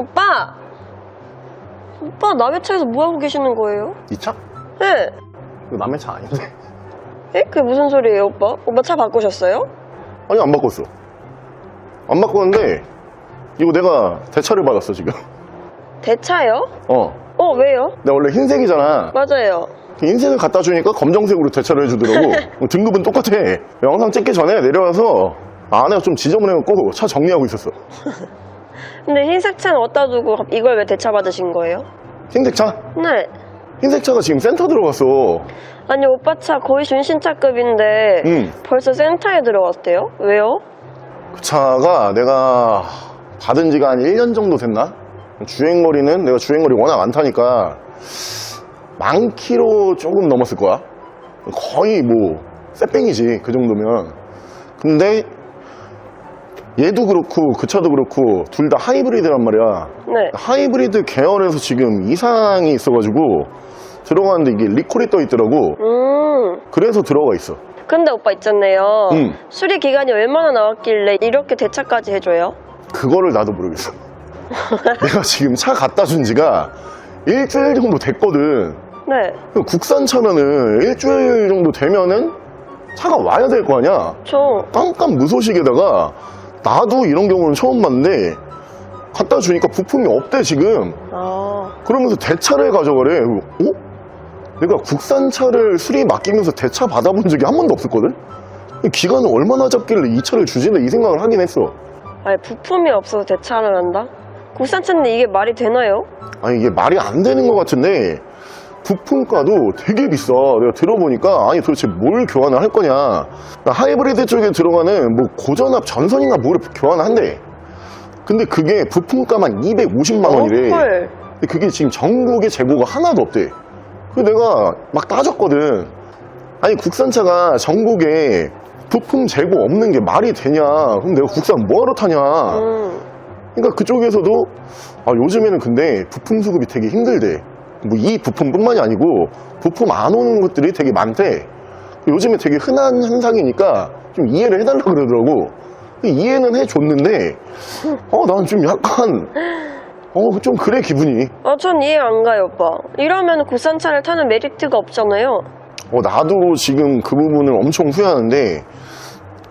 오빠! 오빠 남의 차에서 뭐하고 계시는 거예요? 이 차? 네. 이거 남의 차 아닌데? 에? 그게 무슨 소리예요 오빠? 오빠 차 바꾸셨어요? 아니 안 바꿨어 안 바꿨는데 이거 내가 대차를 받았어 지금 대차요? 어 어 왜요? 내가 원래 흰색이잖아 맞아요 흰색을 갖다 주니까 검정색으로 대차를 해주더라고 뭐 등급은 똑같아 영상 찍기 전에 내려와서 안에가 좀 지저분해갖고 차 정리하고 있었어 근데 흰색 차는 어디다 두고 이걸 왜 대차 받으신 거예요? 흰색 차? 네 흰색 차가 지금 센터 들어갔어 아니 오빠 차 거의 준신차급인데 응. 벌써 센터에 들어갔대요? 왜요? 그 차가 내가 받은 지가 한 1년 정도 됐나? 주행거리는 내가 주행거리 워낙 안 타니까 만 킬로 조금 넘었을 거야. 거의 뭐 쎄뺑이지 그 정도면. 근데 얘도 그렇고 그 차도 그렇고 둘 다 하이브리드란 말이야. 네 하이브리드 계열에서 지금 이상이 있어가지고 들어가는데 이게 리콜이 떠 있더라고. 음 그래서 들어가 있어. 근데 오빠 있잖아요 응. 수리 기간이 얼마나 나왔길래 이렇게 대차까지 해줘요? 그거를 나도 모르겠어. 내가 지금 차 갖다 준 지가 일주일 정도 됐거든. 네 국산 차면은 일주일 정도 되면은 차가 와야 될 거 아니야. 저 깜깜 무소식에다가 나도 이런 경우는 처음 봤는데 갖다 주니까 부품이 없대 지금. 아, 그러면서 대차를 가져가래. 어? 내가 국산 차를 수리 맡기면서 대차 받아본 적이 한 번도 없었거든? 기간을 얼마나 잡길래 이 차를 주지나 이 생각을 하긴 했어. 아니 부품이 없어서 대차를 한다? 국산차인데 이게 말이 되나요? 아니 이게 말이 안 되는 것 같은데 부품가도 되게 비싸. 내가 들어보니까 아니 도대체 뭘 교환을 할 거냐. 하이브리드 쪽에 들어가는 뭐 고전압 전선인가 뭐를 교환을 한대. 근데 그게 부품가만 250만 원이래. 어, 헐. 근데 그게 지금 전국에 재고가 하나도 없대. 그래서 내가 막 따졌거든. 아니 국산차가 전국에 부품 재고 없는 게 말이 되냐. 그럼 내가 국산 뭐하러 타냐. 음, 그러니까 그쪽에서도 아, 요즘에는 근데 부품 수급이 되게 힘들대. 뭐 이 부품뿐만이 아니고 부품 안 오는 것들이 되게 많대. 요즘에 되게 흔한 현상이니까 좀 이해를 해달라 그러더라고. 이해는 해줬는데, 어, 난 좀 약간, 어, 좀 그래, 기분이. 아, 전 이해 안 가요, 오빠. 이러면 국산차를 타는 메리트가 없잖아요. 어, 나도 지금 그 부분을 엄청 후회하는데,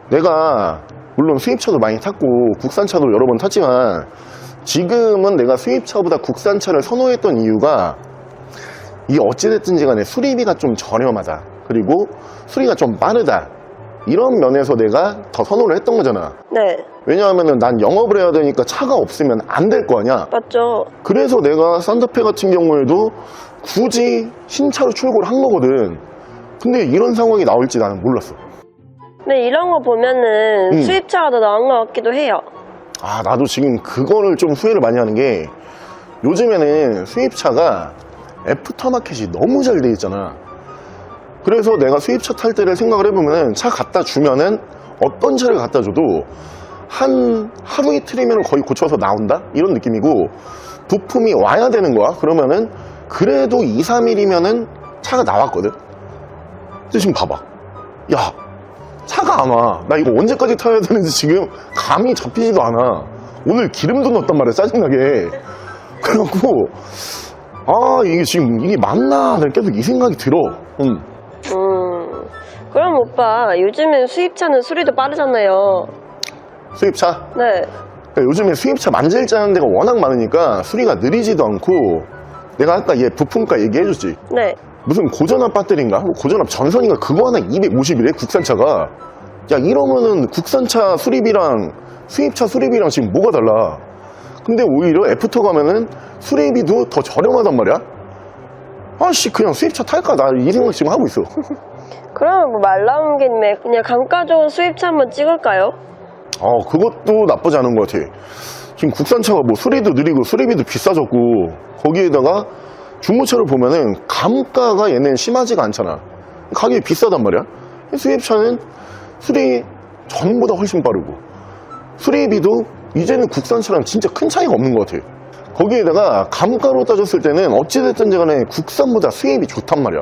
내가, 물론 수입차도 많이 탔고, 국산차도 여러 번 탔지만, 지금은 내가 수입차보다 국산차를 선호했던 이유가, 이 어찌됐든지 간에 수리비가 좀 저렴하다. 그리고 수리가 좀 빠르다. 이런 면에서 내가 더 선호를 했던 거잖아. 네, 왜냐하면 난 영업을 해야 되니까 차가 없으면 안 될 거 아니야. 맞죠? 그래서 내가 산타페 같은 경우에도 굳이 신차로 출고를 한 거거든. 근데 이런 상황이 나올지 나는 몰랐어. 근데 이런 거 보면은 음. 수입차가 더 나은 것 같기도 해요. 아, 나도 지금 그거를 좀 후회를 많이 하는 게 요즘에는 수입차가 애프터마켓이 너무 잘 돼 있잖아. 그래서 내가 수입차 탈 때를 생각을 해보면은 차 갖다 주면은 어떤 차를 갖다 줘도 한 하루 이틀이면 거의 고쳐서 나온다? 이런 느낌이고 부품이 와야 되는 거야. 그러면은 그래도 2, 3일이면은 차가 나왔거든. 근데 지금 봐봐. 야, 차가 안 와. 나 이거 언제까지 타야 되는지 지금 감이 잡히지도 않아. 오늘 기름도 넣었단 말이야, 짜증나게. 그래갖고, 아, 이게 지금 이게 맞나? 내가 계속 이 생각이 들어. 응. 음, 그럼 오빠, 요즘엔 수입차는 수리도 빠르잖아요. 수입차? 네, 그러니까 요즘에 수입차 만질 짜는 데가 워낙 많으니까 수리가 느리지도 않고, 내가 아까 얘 부품가 얘기해줬지. 네. 무슨 고전압 배터리인가? 뭐 고전압 전선인가? 그거 하나 250이래, 국산차가. 야, 이러면은 국산차 수리비랑 수입차 수리비랑 지금 뭐가 달라? 근데 오히려 애프터 가면은 수리비도 더 저렴하단 말이야? 아씨, 그냥 수입차 탈까? 나 이 생각 지금 하고 있어. 그러면 뭐 말 나온 김에 그냥 감가 좋은 수입차 한번 찍을까요? 어, 그것도 나쁘지 않은 것 같아. 지금 국산차가 뭐 수리도 느리고 수리비도 비싸졌고, 거기에다가 중고차를 보면은 감가가 얘는 심하지가 않잖아. 가격이 비싸단 말이야. 수입차는 수리 전보다 훨씬 빠르고, 수리비도 이제는 국산차랑 진짜 큰 차이가 없는 것 같아. 거기에다가 감가로 따졌을 때는 어찌됐든 간에 국산보다 수입이 좋단 말이야.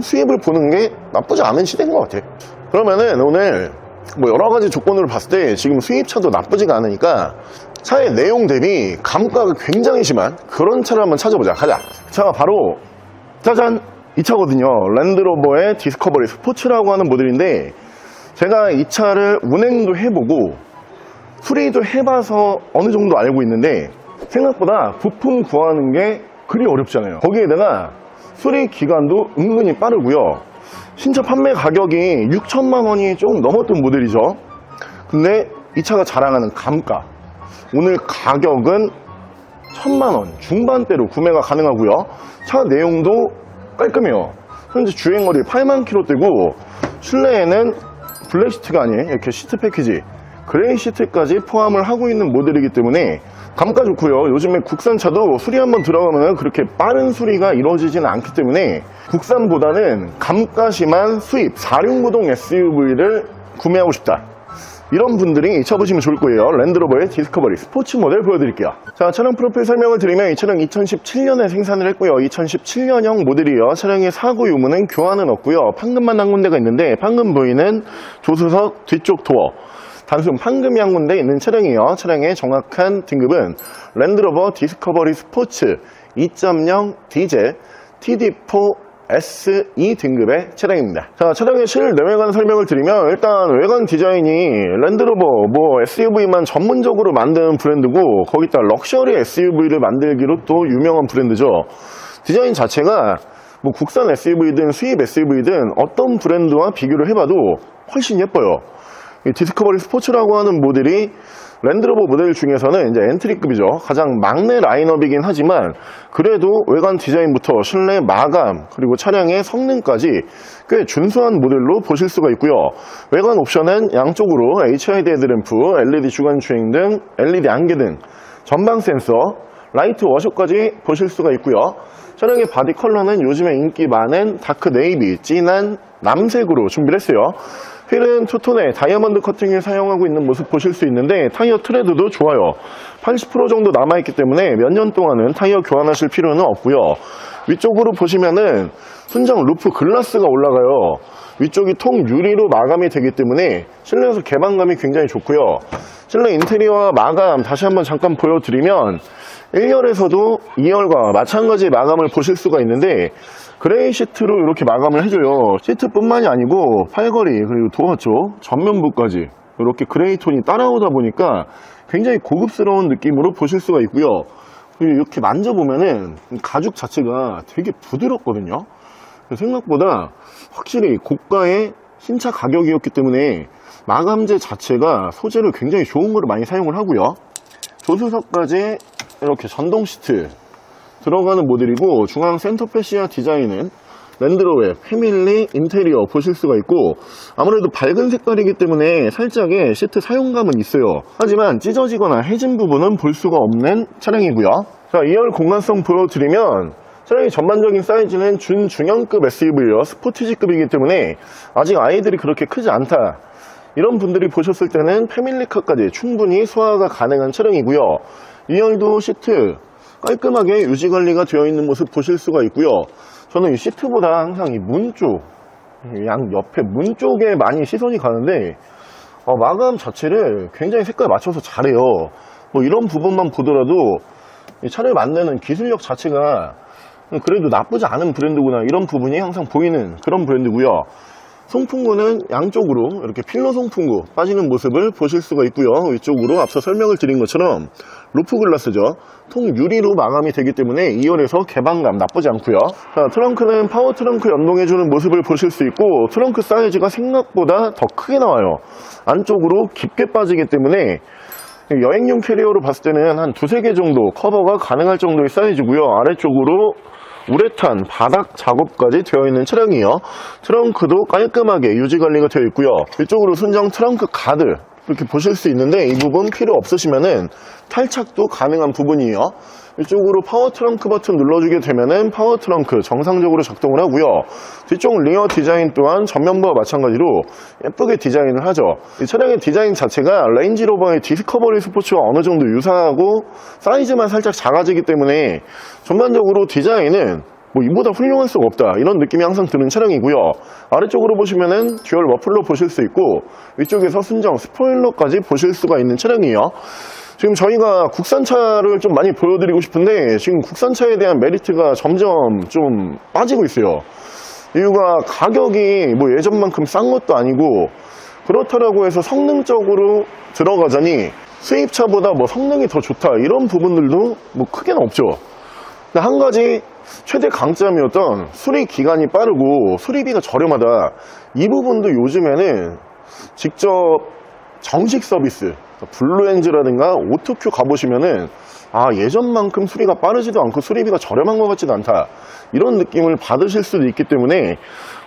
수입을 보는 게 나쁘지 않은 시대인 것 같아. 그러면은 오늘 뭐 여러 가지 조건으로 봤을 때 지금 수입차도 나쁘지가 않으니까 차의 내용 대비 감가가 굉장히 심한 그런 차를 한번 찾아보자. 가자. 차가 바로 짜잔! 이 차거든요. 랜드로버의 디스커버리 스포츠라고 하는 모델인데 제가 이 차를 운행도 해보고 수리도 해봐서 어느 정도 알고 있는데 생각보다 부품 구하는 게 그리 어렵잖아요. 거기에다가 수리 기간도 은근히 빠르고요. 신차 판매 가격이 6천만 원이 조금 넘었던 모델이죠. 근데 이 차가 자랑하는 감가 오늘 가격은 천만 원 중반대로 구매가 가능하고요. 차 내용도 깔끔해요. 현재 주행거리 8만 킬로대고 실내에는 블랙 시트가 아닌 이렇게 시트 패키지 그레이 시트까지 포함을 하고 있는 모델이기 때문에 감가 좋고요. 요즘에 국산차도 수리 한번 들어가면 그렇게 빠른 수리가 이루어지지는 않기 때문에 국산보다는 감가 심한 수입 4륜구동 SUV를 구매하고 싶다. 이런 분들이 쳐보시면 좋을 거예요. 랜드로버의 디스커버리 스포츠 모델 보여드릴게요. 자, 차량 프로필 설명을 드리면 이 차량 2017년에 생산을 했고요. 2017년형 모델이에요. 차량의 사고 유무는 교환은 없고요. 판금만 한 군데가 있는데 판금 부위는 조수석 뒤쪽 도어. 단순 한 군데 있는 차량이에요. 차량의 정확한 등급은 랜드로버 디스커버리 스포츠 2.0 디젤 TD4 SE 등급의 차량입니다. 자, 차량의 실내외관 설명을 드리면 일단 외관 디자인이 랜드로버 뭐 SUV만 전문적으로 만드는 브랜드고 거기다 럭셔리 SUV를 만들기로 또 유명한 브랜드죠. 디자인 자체가 뭐 국산 SUV든 수입 SUV든 어떤 브랜드와 비교를 해봐도 훨씬 예뻐요. 이 디스커버리 스포츠라고 하는 모델이 랜드로버 모델 중에서는 이제 엔트리급이죠. 가장 막내 라인업이긴 하지만 그래도 외관 디자인부터 실내 마감 그리고 차량의 성능까지 꽤 준수한 모델로 보실 수가 있고요. 외관 옵션은 양쪽으로 HID 헤드램프, LED 주간 주행 등 LED 안개 등 전방 센서, 라이트 워셔까지 보실 수가 있고요. 차량의 바디 컬러는 요즘에 인기 많은 다크 네이비, 진한 남색으로 준비를 했어요. 휠은 투톤의 다이아몬드 커팅을 사용하고 있는 모습 보실 수 있는데 타이어 트레드도 좋아요. 80% 정도 남아있기 때문에 몇 년 동안은 타이어 교환하실 필요는 없고요. 위쪽으로 보시면은 순정 루프 글라스가 올라가요. 위쪽이 통 유리로 마감이 되기 때문에 실내에서 개방감이 굉장히 좋고요. 실내 인테리어와 마감 다시 한번 잠깐 보여드리면 1열에서도 2열과 마찬가지 마감을 보실 수가 있는데 그레이 시트로 이렇게 마감을 해줘요. 시트뿐만이 아니고 팔걸이 그리고 도어 쪽 전면부까지 이렇게 그레이 톤이 따라오다 보니까 굉장히 고급스러운 느낌으로 보실 수가 있고요. 그리고 이렇게 만져보면은 가죽 자체가 되게 부드럽거든요. 생각보다 확실히 고가의 신차 가격이었기 때문에 마감재 자체가 소재를 굉장히 좋은 거를 많이 사용을 하고요. 조수석까지 이렇게 전동 시트 들어가는 모델이고 중앙 센터 패시아 디자인은 랜드로의 패밀리 인테리어 보실 수가 있고 아무래도 밝은 색깔이기 때문에 살짝의 시트 사용감은 있어요. 하지만 찢어지거나 해진 부분은 볼 수가 없는 차량이고요. 자 2열 공간성 보여드리면 차량의 전반적인 사이즈는 준중형급 SUV요. 스포티지급이기 때문에 아직 아이들이 그렇게 크지 않다. 이런 분들이 보셨을 때는 패밀리카까지 충분히 소화가 가능한 차량이고요. 2열도 시트 깔끔하게 유지 관리가 되어 있는 모습 보실 수가 있고요. 저는 이 시트보다 항상 이 문 쪽, 양 옆에 문 쪽에 많이 시선이 가는데 어, 마감 자체를 굉장히 색깔 맞춰서 잘해요. 뭐 이런 부분만 보더라도 이 차를 만드는 기술력 자체가 그래도 나쁘지 않은 브랜드구나 이런 부분이 항상 보이는 그런 브랜드고요. 송풍구는 양쪽으로 이렇게 필러 송풍구 빠지는 모습을 보실 수가 있고요. 위쪽으로 앞서 설명을 드린 것처럼 루프 글라스죠. 통 유리로 마감이 되기 때문에 2열에서 개방감 나쁘지 않고요. 자, 트렁크는 파워 트렁크 연동해주는 모습을 보실 수 있고 트렁크 사이즈가 생각보다 더 크게 나와요. 안쪽으로 깊게 빠지기 때문에 여행용 캐리어로 봤을 때는 한 두세 개 정도 커버가 가능할 정도의 사이즈고요. 아래쪽으로 우레탄 바닥 작업까지 되어 있는 차량이에요. 트렁크도 깔끔하게 유지 관리가 되어 있고요. 이쪽으로 순정 트렁크 가드 이렇게 보실 수 있는데 이 부분 필요 없으시면은 탈착도 가능한 부분이에요. 이쪽으로 파워 트렁크 버튼 눌러주게 되면은 파워 트렁크 정상적으로 작동을 하고요. 뒤쪽 리어 디자인 또한 전면부와 마찬가지로 예쁘게 디자인을 하죠. 이 차량의 디자인 자체가 레인지로버의 디스커버리 스포츠와 어느 정도 유사하고 사이즈만 살짝 작아지기 때문에 전반적으로 디자인은 뭐 이보다 훌륭할 수가 없다 이런 느낌이 항상 드는 차량이고요 아래쪽으로 보시면은 듀얼 머플러 보실 수 있고 위쪽에서 순정 스포일러까지 보실 수가 있는 차량이에요 지금 저희가 국산차를 좀 많이 보여드리고 싶은데 지금 국산차에 대한 메리트가 점점 좀 빠지고 있어요. 이유가 가격이 뭐 예전만큼 싼 것도 아니고 그렇다라고 해서 성능적으로 들어가자니 수입차보다 뭐 성능이 더 좋다 이런 부분들도 뭐 크게는 없죠. 근데 한 가지 최대 강점이었던 수리 기간이 빠르고 수리비가 저렴하다. 이 부분도 요즘에는 직접 정식 서비스, 블루엔즈라든가 오토큐 가보시면은 아 예전만큼 수리가 빠르지도 않고 수리비가 저렴한 것 같지도 않다. 이런 느낌을 받으실 수도 있기 때문에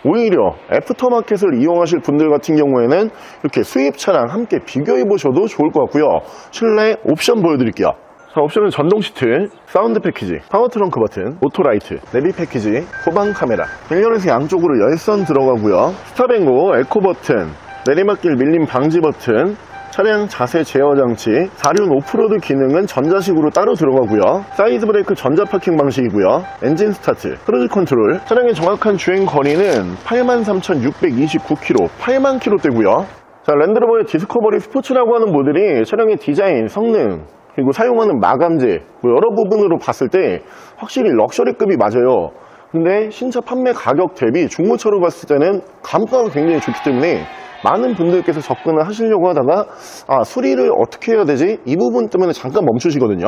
오히려 애프터마켓을 이용하실 분들 같은 경우에는 이렇게 수입차랑 함께 비교해 보셔도 좋을 것 같고요. 실내 옵션 보여드릴게요 자, 옵션은 전동 시트, 사운드 패키지, 파워 트렁크 버튼, 오토 라이트, 내비 패키지, 후방 카메라, 1열에서 양쪽으로 열선 들어가고요. 스탑앤고, 에코 버튼, 내리막길 밀림 방지 버튼, 차량 자세 제어 장치, 4륜 오프로드 기능은 전자식으로 따로 들어가고요. 사이드 브레이크 전자 파킹 방식이고요. 엔진 스타트, 크루즈 컨트롤. 차량의 정확한 주행 거리는 83,629km, 8만 km대고요. 자, 랜드로버의 디스커버리 스포츠라고 하는 모델이 차량의 디자인, 성능, 그리고 사용하는 마감재, 뭐 여러 부분으로 봤을 때 확실히 럭셔리급이 맞아요. 근데 신차 판매 가격 대비 중고차로 봤을 때는 감가가 굉장히 좋기 때문에 많은 분들께서 접근을 하시려고 하다가 아 수리를 어떻게 해야 되지? 이 부분 때문에 잠깐 멈추시거든요.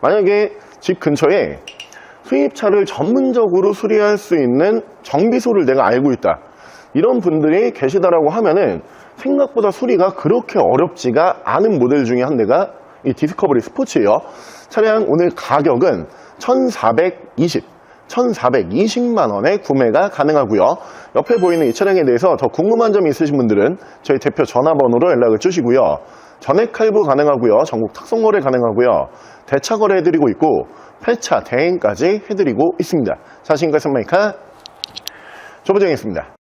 만약에 집 근처에 수입차를 전문적으로 수리할 수 있는 정비소를 내가 알고 있다. 이런 분들이 계시다라고 하면은 생각보다 수리가 그렇게 어렵지가 않은 모델 중에 한 대가 이 디스커버리 스포츠예요. 차량 오늘 가격은 1420, 1420만 원에 구매가 가능하고요. 옆에 보이는 이 차량에 대해서 더 궁금한 점이 있으신 분들은 저희 대표 전화번호로 연락을 주시고요. 전액 할부 가능하고요. 전국 탁송 거래 가능하고요. 대차 거래 해드리고 있고 폐차 대행까지 해드리고 있습니다. 자신과 선마이카 조보정이었습니다.